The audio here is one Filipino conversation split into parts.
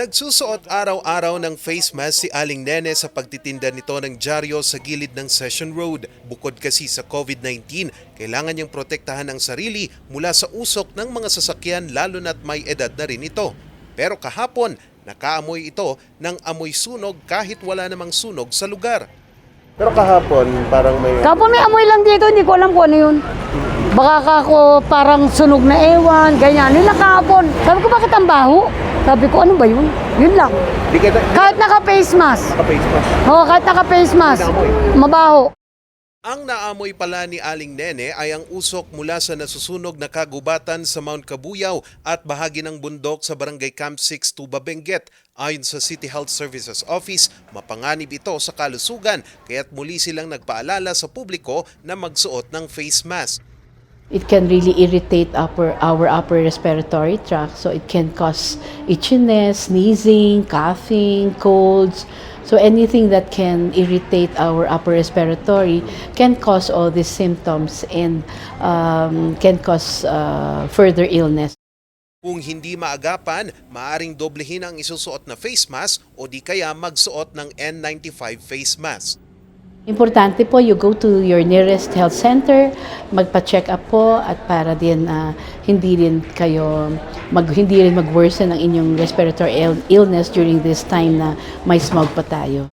Nagsusuot araw-araw ng face mask si Aling Nene sa pagtitinda nito ng dyaryo sa gilid ng Session Road. Bukod kasi sa COVID-19, kailangan niyang protektahan ang sarili mula sa usok ng mga sasakyan lalo na't may edad na rin ito. Pero kahapon, nakaamoy ito ng amoy sunog kahit wala namang sunog sa lugar. Pero kahapon, parang may... Kapon may amoy lang dito, hindi ko alam kung ano yun. Baka ka ako parang sunog na ewan, ganyan. Yun lang kahapon. Sabi ko, bakit ang baho? Sabi ko, ano ba yun? Yun lang. Di ka na... Kahit naka-face mask. face mask. Oo, kahit naka-face mask. Mabaho. Ang naamoy pala ni Aling Nene ay ang usok mula sa nasusunog na kagubatan sa Mount Kabuyaw at bahagi ng bundok sa Barangay Camp 6 Tuba Benguet. Ayon sa City Health Services Office, mapanganib ito sa kalusugan kaya't muli silang nagpaalala sa publiko na magsuot ng face mask. It can really irritate upper, our upper respiratory tract, so it can cause itchiness, sneezing, coughing, colds. So anything that can irritate our upper respiratory can cause all these symptoms and um, can cause uh, further illness. Kung hindi maagapan, maaring doblehin ang isusuot na face mask o di kaya magsuot ng N95 face mask. Importante po, you go to your nearest health center, magpa-check up po at para din ah, hindi rin kayo mag hindi rin mag-worsen ang inyong respiratory ill- illness during this time na may smog pa tayo.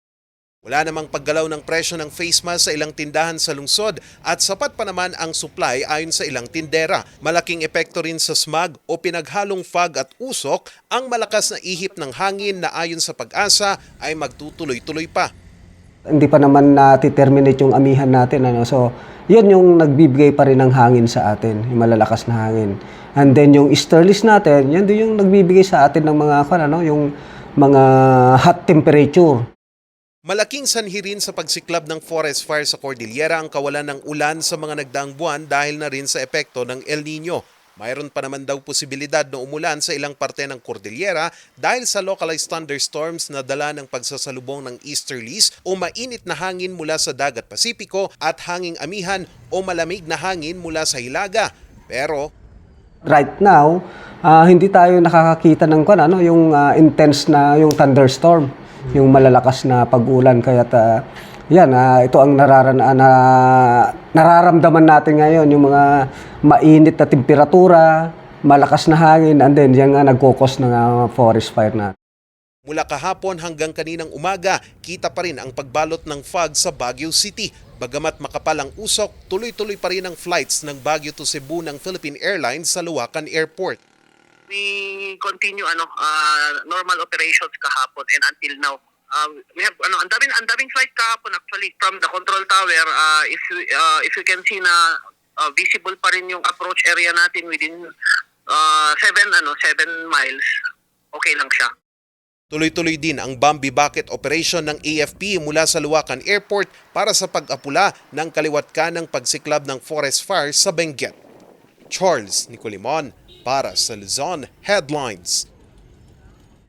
Wala namang paggalaw ng presyo ng face mask sa ilang tindahan sa lungsod at sapat pa naman ang supply ayon sa ilang tindera. Malaking epekto rin sa smog o pinaghalong fog at usok ang malakas na ihip ng hangin na ayon sa pag-asa ay magtutuloy-tuloy pa. Hindi pa naman na-terminate yung amihan natin. Ano? So, yun yung nagbibigay pa rin ng hangin sa atin, yung malalakas na hangin. And then yung easterlies natin, yan din yung nagbibigay sa atin ng mga, ano, yung mga hot temperature. Malaking sanhi rin sa pagsiklab ng forest fire sa Cordillera ang kawalan ng ulan sa mga nagdaang buwan dahil na rin sa epekto ng El Nino. Mayroon pa naman daw posibilidad na umulan sa ilang parte ng Cordillera dahil sa localized thunderstorms na dala ng pagsasalubong ng easterlies o mainit na hangin mula sa dagat Pasipiko at hanging amihan o malamig na hangin mula sa hilaga. Pero Right now, ah, hindi tayo nakakakita ng kan, ano, yung ah, intense na yung thunderstorm, yung malalakas na pag-ulan. Kaya yan, ah, ito ang nararan, na, nararamdaman natin ngayon, yung mga mainit na temperatura, malakas na hangin, and then yan nga nagkukos ng forest fire natin. Mula kahapon hanggang kaninang umaga, kita pa rin ang pagbalot ng fog sa Baguio City. Bagamat makapal ang usok, tuloy-tuloy pa rin ang flights ng Baguio to Cebu ng Philippine Airlines sa Luwacan Airport. we continue ano uh, normal operations kahapon and until now uh, we have ano ang daming ang daming flight kahapon actually from the control tower uh, if uh, if you can see na uh, visible pa rin yung approach area natin within uh, seven ano seven miles okay lang siya Tuloy-tuloy din ang Bambi Bucket operation ng AFP mula sa Luwacan Airport para sa pag-apula ng kaliwat ng pagsiklab ng forest fire sa Benguet. Charles Nicolimon para sa Luzon Headlines.